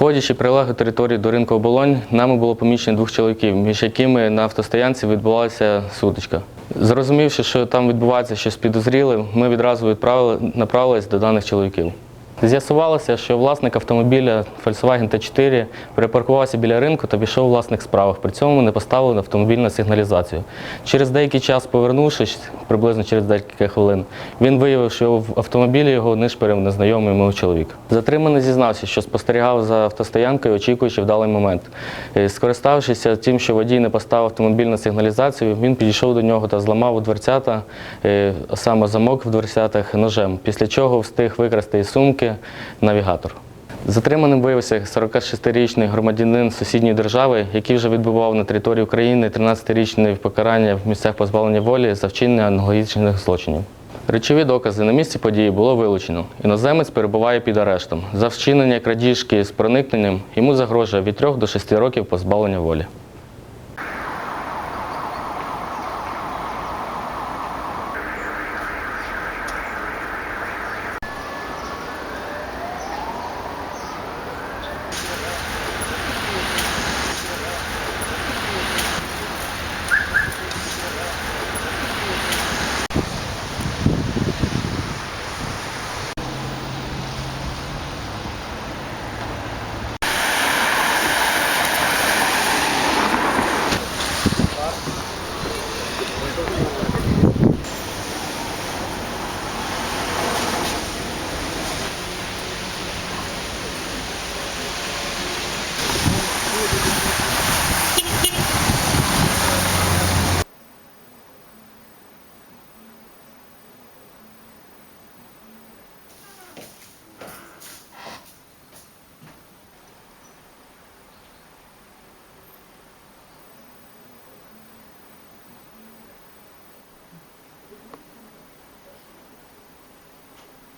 Підходячи прилеглої території до ринку оболонь, нами було помічено двох чоловіків, між якими на автостоянці відбулася сутичка. Зрозумівши, що там відбувається щось підозріле, ми відразу відправили направились до даних чоловіків. З'ясувалося, що власник автомобіля Volkswagen T4 припаркувався біля ринку та пішов у власних справах. При цьому не поставив автомобіль на сигналізацію. Через деякий час, повернувшись, приблизно через декілька хвилин, він виявив, що в автомобілі його нишпорив незнайомий йому чоловік. Затриманий зізнався, що спостерігав за автостоянкою, очікуючи вдалий момент. Е, Скориставшись тим, що водій не поставив автомобіль на сигналізацію, він підійшов до нього та зламав у дверцята, е, саме замок в дверцятах ножем, після чого встиг викрасти із сумки навігатор. Затриманим виявився 46-річний громадянин сусідньої держави, який вже відбував на території України 13-річне покарання в місцях позбавлення волі за вчинення аналогічних злочинів. Речові докази на місці події було вилучено. Іноземець перебуває під арештом. За вчинення крадіжки з проникненням йому загрожує від 3 до 6 років позбавлення волі.